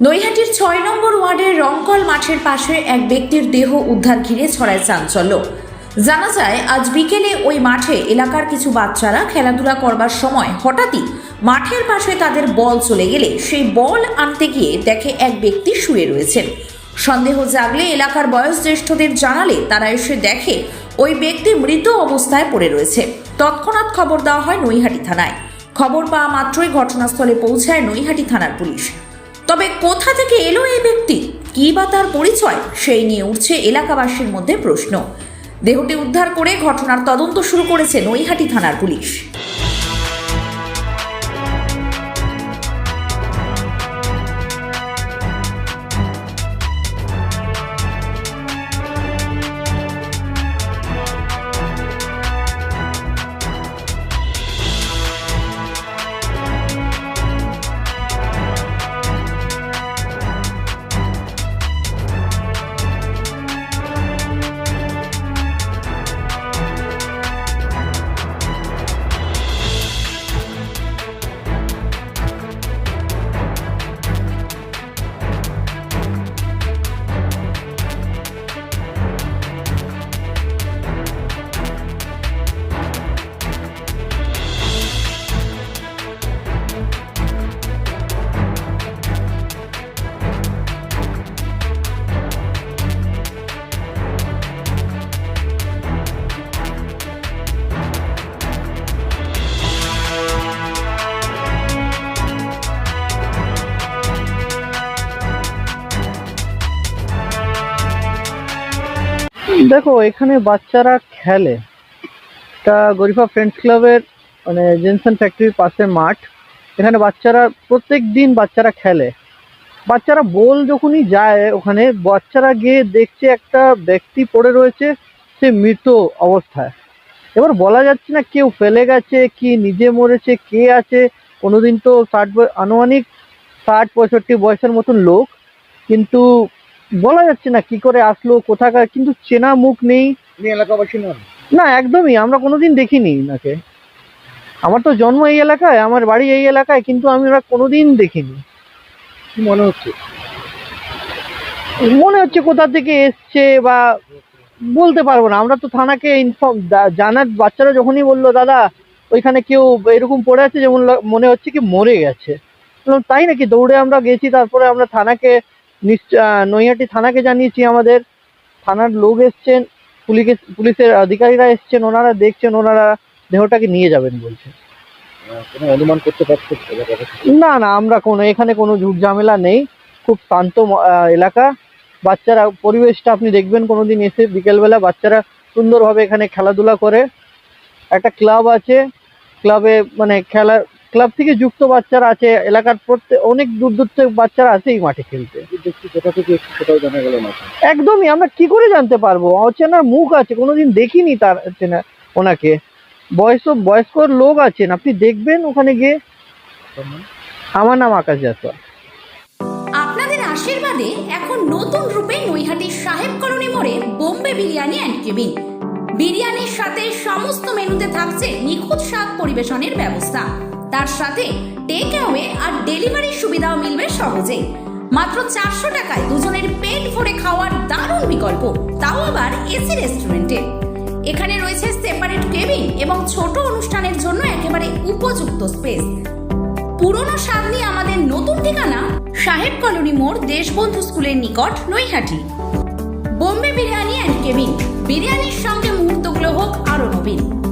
নৈহাটির ছয় নম্বর ওয়ার্ডের রংকল মাঠের পাশে এক ব্যক্তির দেহ উদ্ধার ঘিরে ছড়ায় চাঞ্চল্য। জানা যায়, আজ বিকেলে ওই মাঠে এলাকার কিছু বাচ্চারা খেলাধুলা করবার সময় হঠাৎই মাঠের পাশে তাদের বল চলে গেলে সেই বল আনতে গিয়ে দেখে এক ব্যক্তি শুয়ে রয়েছেন। সন্দেহ জাগলে এলাকার বয়োজ্যেষ্ঠদের জানালে তারা এসে দেখে ওই ব্যক্তি মৃত অবস্থায় পড়ে রয়েছে। তৎক্ষণাৎ খবর দেওয়া হয় নৈহাটি থানায়। খবর পাওয়া মাত্রই ঘটনাস্থলে পৌঁছায় নৈহাটি থানার পুলিশ। তবে কোথা থেকে এলো এই ব্যক্তি? কি বা তার পরিচয়? সেই নিয়ে উঠছে এলাকাবাসীর মধ্যে প্রশ্ন। দেহটি উদ্ধার করে ঘটনার তদন্ত শুরু করেছে নৈহাটি থানার পুলিশ। দেখো, এখানে বাচ্চারা খেলে। তা গরিফা ফ্রেন্ডস ক্লাবের মানে জেনসন ফ্যাক্টরির পাশে মাঠ। এখানে বাচ্চারা, প্রত্যেক দিন বাচ্চারা খেলে। বাচ্চারা বল যখনই যায়, ওখানে বাচ্চারা গিয়ে দেখছে একটা ব্যক্তি পড়ে রয়েছে, সে মৃত অবস্থায়। এবার বলা যাচ্ছে না কেউ ফেলে গেছে, কি নিজে মরেছে, কে আছে। কোনোদিন তো ষাট আনুমানিক ষাট, পঁয়ষট্টি বয়সের মতন লোক। কিন্তু বলা যাচ্ছে না কি করে আসলো কোথাকার কিন্তু চেনা মুখ নেই। এলাকাবাসী নন? না একদমই আমরা কোনোদিন দেখিনি নাকে আমার তো জন্ম এই এলাকায় আমার বাড়ি এই এলাকায় কিন্তু আমি ওরা কোনোদিন দেখিনি। কি মনে হচ্ছে? মনে হচ্ছে কোথা থেকে এসছে বা বলতে পারব না। আমরা তো থানাকে ইনফর্ম জানার বাচ্চারা যখনই বলল দাদা ওইখানে কেউ এরকম পড়ে আছে যেমন মনে হচ্ছে কি মরে গেছে। তাই নাকি দৌড়ে আমরা গেছি তারপরে আমরা থানাকে নৈহাটি থানাকে জানিয়েছি আমাদের। থানার লোক এসছেন পুলিশে পুলিশের আধিকারীরা এসছেন ওনারা দেখছেন ওনারা দেহটাকে নিয়ে যাবেন বলছে। কোনো অনুমান করতে পারছ না না আমরা কোনো এখানে কোনো ঝুট ঝামেলা নেই। খুব শান্ত এলাকা। বাচ্চারা পরিবেশটা আপনি দেখবেন কোনোদিন এসে বিকেলবেলা বাচ্চারা সুন্দরভাবে এখানে খেলাধুলা করে। একটা ক্লাব আছে ক্লাবে মানে খেলা ক্লাব থেকে যুক্ত বাচ্চারা আছে এলাকার প্রত্যেক অনেক দূর দূর থেকে বাচ্চারা আসে এই মাঠে খেলতে। এই কোথা থেকে এসেছে সেটাও জানা গেল না। একদমই আমরা কি করে জানতে পারব? অচেনার মুখ আছে কোনোদিন দেখিনি তার চেনা ওনাকে। বয়স বয়স্ক লোক আছেন আপনি দেখবেন ওখানে গিয়ে? আমার নাম আকাশ জাসওয়াল আপনাদের আশীর্বাদে এখন নতুন রূপে নৈহাটির সাহেব কলোনি মোড়ে বোম্বে বিরিয়ানি অ্যান্ড কেবিন বিরিয়ানির সাথে সমস্ত মেনুতে থাকছে নিখুঁত স্বাদ পরিবেশনের ব্যবস্থা। তার সাথে টেক অ্যাওয়ে আর ডেলিভারির সুবিধাও মিলবে সহজেই। মাত্র চারশো টাকায় দুজনের পেট ভরে খাওয়ার দারুণ বিকল্প। তাও আবার এসি রেস্টুরেন্টে। এখানে রয়েছে সেপারেট কেবিন এবং ছোট অনুষ্ঠানের জন্য একেবারে উপযুক্ত স্পেস পুরনো স্বাদ আমাদের নতুন ঠিকানা সাহেব কলোনি মোড় দেশবন্ধু স্কুলের নিকট নৈহাটি। বোম্বে বিরিয়ানি অ্যান্ড কেবিন বিরিয়ানির সঙ্গে মুহূর্তগুলো হোক আরও নবীন